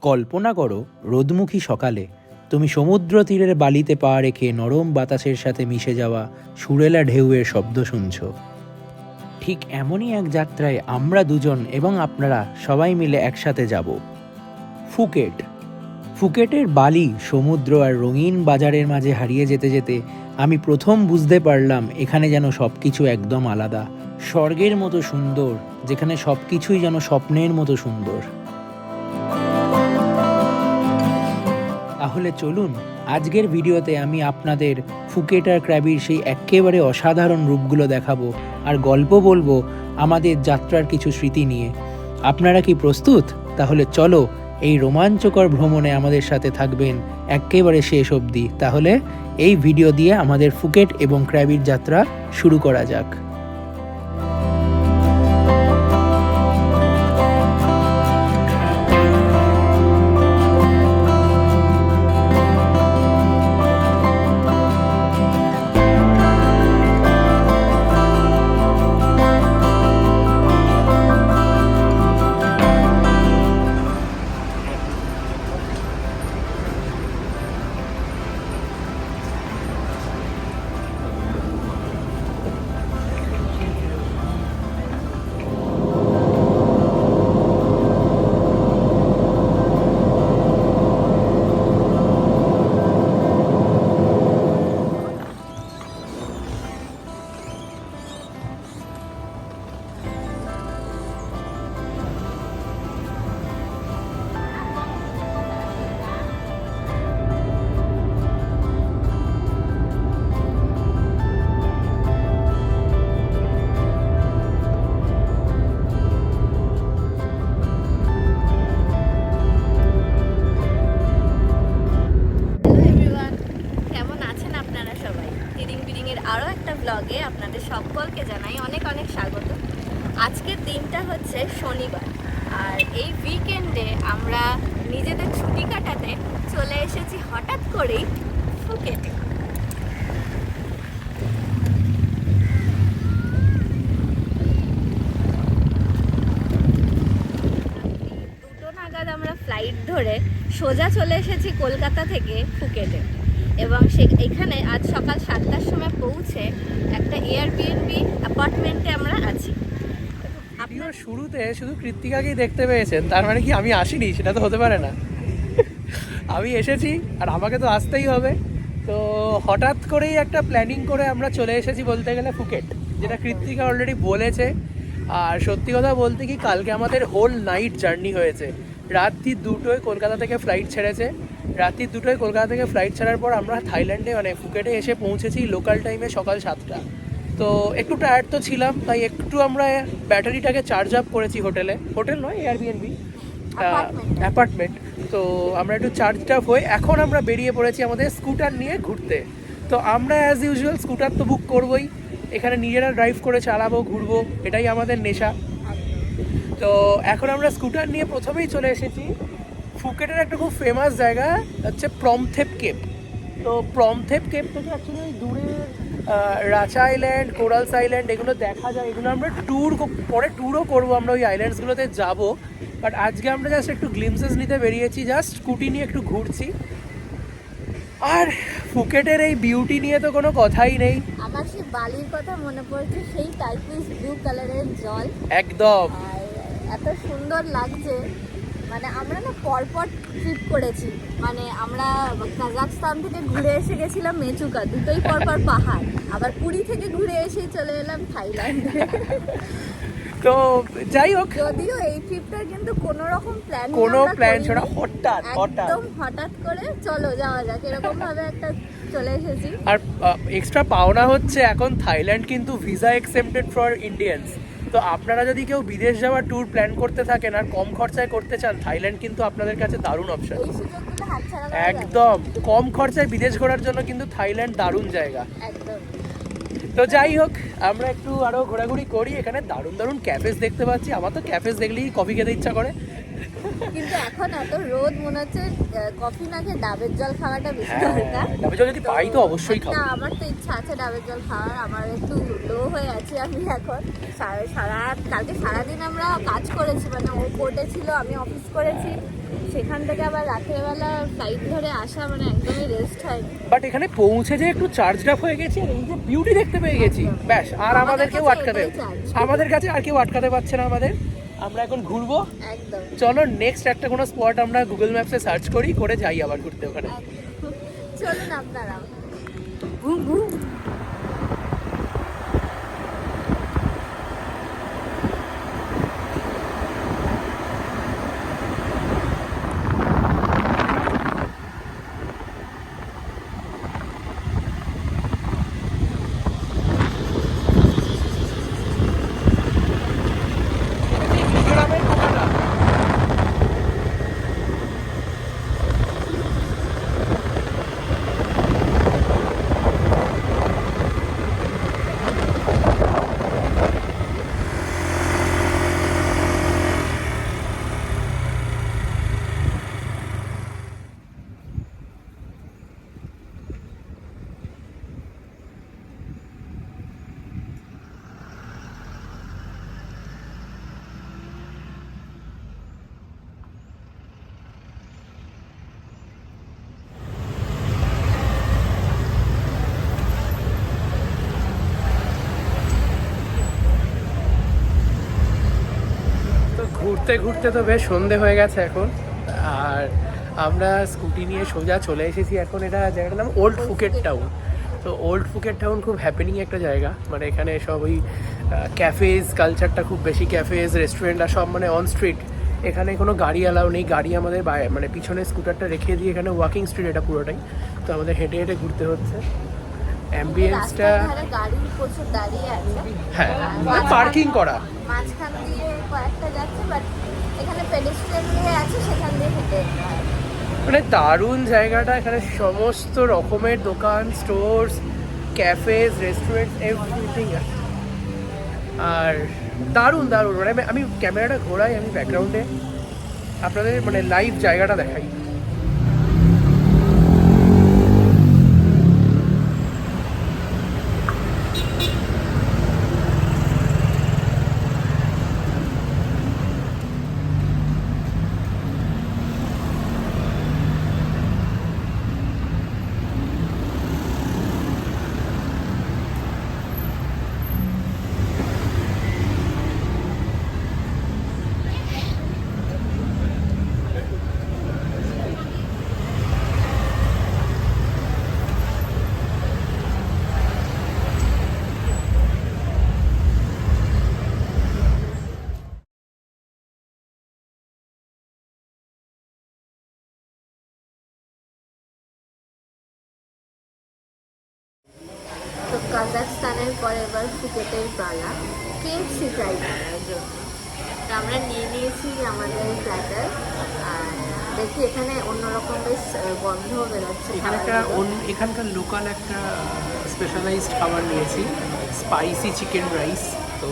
কল্পনা করো, রোদমুখী সকালে, তুমি সমুদ্র তীরের বালিতে পা রেখে নরম বাতাসের সাথে মিশে যাওয়া সুরেলা ঢেউয়ের শব্দ শুনছ। ঠিক এমনই এক যাত্রায় আমরা দুজন এবং আপনারা সবাই মিলে একসাথে যাব। ফুকেট। ফুকেটের বালি সমুদ্র আর রঙিন বাজারের মাঝে হারিয়ে যেতে যেতে আমি প্রথম বুঝতে পারলাম এখানে যেন সব কিছু একদম আলাদা। স্বর্গের মতো সুন্দর, যেখানে সব কিছুই যেন স্বপ্নের মতো সুন্দর। তাহলে চলুন আজকের ভিডিওতে আমি আপনাদের ফুকেট আর ক্র্যাবির সেই একেবারে অসাধারণ রূপগুলো দেখাবো আর গল্প বলব আমাদের যাত্রার কিছু স্মৃতি নিয়ে। আপনারা কি প্রস্তুত? তাহলে চলো এই রোমাঞ্চকর ভ্রমণে আমাদের সাথে থাকবেন একেবারে শেষ অবধি। তাহলে এই ভিডিও দিয়ে আমাদের ফুকেট এবং ক্র্যাবির যাত্রা শুরু করা যাক। করেই ফুকেটে দুটো নাগাদ আমরা ফ্লাইট ধরে সোজা চলে এসেছি কলকাতা থেকে ফুকেটে। এবং সে এখানে আজ সকাল সাতটার সময় পৌঁছে একটা এয়ারবিএনবি অ্যাপার্টমেন্টে আমরা আছি। শুরুতে শুধু কৃত্তিকাকেই দেখতে পেয়েছেন, তার মানে কি আমি আসিনি? সেটা তো হতে পারে না। আমি এসেছি আর আমাকে তো আসতেই হবে। তো হঠাৎ করেই একটা প্ল্যানিং করে আমরা চলে এসেছি বলতে গেলে ফুকেট যেটা কৃত্তিকা অলরেডি বলেছে। আর সত্যি কথা বলতে কি কালকে আমাদের হোল নাইট জার্নি হয়েছে। রাত্রি দুটোয় কলকাতা থেকে ফ্লাইট ছেড়েছে। রাত্রি দুটোয় কলকাতা থেকে ফ্লাইট ছাড়ার পর আমরা থাইল্যান্ডে মানে ফুকেটে এসে পৌঁছেছি লোকাল টাইমে সকাল সাতটা। তো একটু টায়ার্ড তো ছিলাম তাই একটু আমরা ব্যাটারিটাকে চার্জ আপ করেছি হোটেলে হোটেল নয় এয়ারবিএনবি. অ্যাপার্টমেন্ট তো আমরা একটু চার্জ আপ হয়ে এখন আমরা বেরিয়ে পড়েছি আমাদের স্কুটার নিয়ে ঘুরতে। তো আমরা অ্যাজ ইউজুয়াল স্কুটার তো বুক করবোই। এখানে নিজেরা ড্রাইভ করে চালাবো, ঘুরবো, এটাই আমাদের নেশা। তো এখন আমরা স্কুটার নিয়ে প্রথমেই চলে এসেছি। ফুকেটের একটা খুব ফেমাস জায়গা হচ্ছে প্রমথেপ কেপ তো প্রমথেপ কেপ থেকে অ্যাকচুয়ালি দূরে রাচা আইল্যান্ড কোরালস আইল্যান্ড এগুলো দেখা যায়। এগুলো আমরা ট্যুর পরে ট্যুরও করব। আমরা ওই আইল্যান্ডসগুলোতে যাব। বাট আজকে আমরা জাস্ট একটু গ্লিমসেস নিতে বেরিয়েছি জাস্ট স্কুটি নিয়ে একটু ঘুরছি। আর ফুকেটের এই বিউটি নিয়ে তো কোনো কথাই নেই। আমার সেই বালির কথা মনে পড়ছে সেই টাইপিস ব্লু কালারের জল। একদম। এত সুন্দর লাগছে। মানে আমরা না পরপর ট্রিপ করেছি। মানে আমরা কাজাকস্তান থেকে ঘুরে এসে গেছিলাম মেচুকা দুটোই পরপর পাহাড়। আবার পুরী থেকে ঘুরে এসে চলে এলাম থাইল্যান্ডে। তো যাই হোক যদিও এই ট্রিপটা কিন্তু কোনো রকম প্ল্যান কোনো প্ল্যান ছাড়া হঠাৎ হঠাৎ। একদম হঠাৎ করে চলো যাওয়া যাক এরকম ভাবে একটা চলে এসেছি। আর এক্সট্রা পাওনা হচ্ছে এখন থাইল্যান্ড কিন্তু ভিসা এক্সেপ্টেড ফর ইন্ডিয়ানস তো আপনারা যদি কেউ বিদেশ যাওয়ার ট্যুর প্ল্যান করতে থাকেন আর কম খরচায় করতে চান থাইল্যান্ড কিন্তু আপনাদের কাছে দারুণ অপশন। একদম কম খরচায় বিদেশ ঘোরার জন্য কিন্তু থাইল্যান্ড দারুণ জায়গা। একদম। তো যাই হোক, আমরা একটু আরও ঘোরাঘুরি করি। এখানে দারুণ দারুণ ক্যাফেস দেখতে পাচ্ছি। আমার তো ক্যাফেস দেখলেই কফি খেতে ইচ্ছা করে। কিন্তু এখন এত রোদ মনে হচ্ছে কফি না খেয়ে ডাবের জল খাওয়াটা বেশি হ্যাঁ দরকার। ডাবের জল যদি পাই তো অবশ্যই খাব। আমার তো ইচ্ছা আছে ডাবের জল খাওয়ার আমার একটু লো হয়ে আছে আমি এখন। সারা কালকে সারাদিন আমরা কাজ করেছি মানে ও কোর্টে ছিল আমি অফিস করেছি। সেখান থেকে আবার রাতের বেলা ফ্লাইট ধরে আসা মানে একদমই রেস্ট হয়নি। বাট এখানে পৌঁছে যে একটু চার্জ আপ হয়ে গেছি এই যে বিউটি দেখতে পেয়ে গেছি ব্যাস আর আমাদের কেউ কাছে আটকাতে আমাদের কাছে আর কেউ আটকাতে পারছে না আমাদের। আমরা এখন ঘুরবো। একদম। চলো নেক্সট একটা কোনো স্পট আমরা গুগল ম্যাপসে সার্চ করি করে যাই আবার ঘুরতে ওখানে। চলুন আপনারা ঘুরতে ঘুরতে তো বেশ সন্ধে হয়ে গেছে এখন। আর আমরা স্কুটি নিয়ে সোজা চলে এসেছি এখন এটা জায়গাটার নাম ওল্ড ফুকেট টাউন তো ওল্ড ফুকেট টাউন খুব হ্যাপেনিং একটা জায়গা। মানে এখানে সব ওই ক্যাফেজ কালচারটা খুব বেশি ক্যাফেজ রেস্টুরেন্ট আর সব মানে অন স্ট্রিট এখানে কোনো গাড়ি অ্যালাউ নেই। গাড়ি আমাদের বাইরে মানে পিছনে স্কুটারটা রেখে দিয়ে এখানে ওয়াকিং স্ট্রিট এটা পুরোটাই। তো আমাদের হেঁটে হেঁটে ঘুরতে হচ্ছে। অ্যাম্বিয়েন্সটা হ্যাঁ পার্কিং করা। মাঝখান দিয়ে কয়েকটা যাচ্ছে বাট এখানে নিয়ে আছে, সেখান দিয়ে হেঁটে মানে দারুণ জায়গাটা, এখানে সমস্ত রকমের দোকান স্টোরস ক্যাফেজ রেস্টুরেন্ট এভরিথিং আছে। আর দারুণ দারুণ। মানে আমি ক্যামেরাটা ঘোরাই, আমি ব্যাকগ্রাউন্ডে আপনাদের মানে লাইভ জায়গাটা দেখাই তো কাজাকস্তানের ফুকেটের পালা কেএফসি ট্রাই করার জন্য তো আমরা নিয়ে নিয়েছি আমাদের প্ল্যাটার আর দেখি এখানে অন্যরকম বেশ গন্ধ বেরোচ্ছে এখানে একটা খাবারের। অন্য এখানকার লোকাল একটা স্পেশালাইজড খাবার নিয়েছি স্পাইসি চিকেন রাইস তো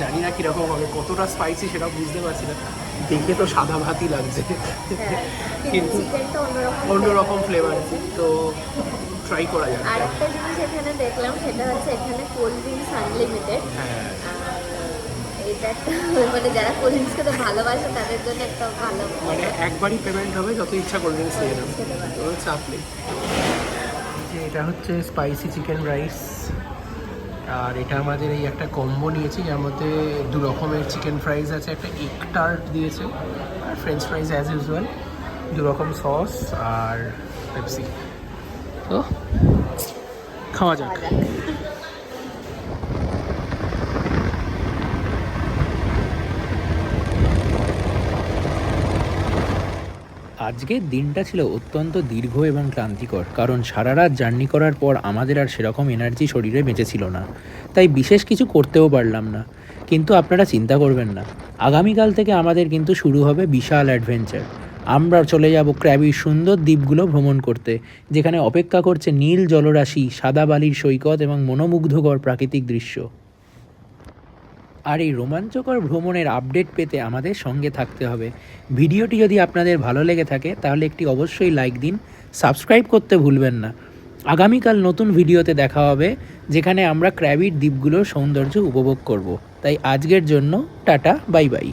জানি না কীরকম হবে কতটা স্পাইসি সেটা বুঝতে পারছি না। দেখে তো সাদা ভাতই লাগছে। হ্যাঁ, কিন্তু অন্যরকম অন্যরকম ফ্লেভার আছে তো ট্রাই করা যাবে। আর একটা জিনিস এখানে দেখলাম সেটা হচ্ছে এখানে কোল্ড ড্রিঙ্কস আনলিমিটেড হ্যাঁ। এটা একটা মানে যারা কোল্ড ড্রিঙ্কস খেতে ভালোবাসে তাদের জন্য একটা ভালো মানে একবারই পেমেন্ট হবে যত ইচ্ছা কোনো চাপ নেই। এটা হচ্ছে স্পাইসি চিকেন রাইস আর এটা আমাদের এই একটা কম্বো নিয়েছি যার মধ্যে দু রকমের চিকেন ফ্রাইস আছে একটা এগ টার্ট দিয়েছে আর ফ্রেঞ্চ ফ্রাইজ অ্যাজ ইউজুয়াল দু রকম সস আর পেপসি তো খাওয়া যাক। আজকের দিনটা ছিল অত্যন্ত দীর্ঘ এবং ক্লান্তিকর কারণ সারা রাত জার্নি করার পর আমাদের আর সেরকম এনার্জি শরীরে বেঁচে ছিল না তাই বিশেষ কিছু করতেও পারলাম না। কিন্তু আপনারা চিন্তা করবেন না আগামীকাল থেকে আমাদের কিন্তু শুরু হবে বিশাল অ্যাডভেঞ্চার আমরা চলে যাব ক্র্যাবির সুন্দর দ্বীপগুলো ভ্রমণ করতে, যেখানে অপেক্ষা করছে নীল জলরাশি, সাদা বালির সৈকত এবং মনোমুগ্ধকর প্রাকৃতিক দৃশ্য। আর এই রোমাঞ্চকর ভ্রমণের আপডেট পেতে আমাদের সঙ্গে থাকতে হবে। ভিডিওটি যদি আপনাদের ভালো লেগে থাকে, তাহলে একটি অবশ্যই লাইক দিন, সাবস্ক্রাইব করতে ভুলবেন না। আগামীকাল নতুন ভিডিওতে দেখা হবে, যেখানে আমরা ক্র্যাবিট দ্বীপগুলোর সৌন্দর্য উপভোগ করব। তাই আজকের জন্য টাটা, বাই বাই।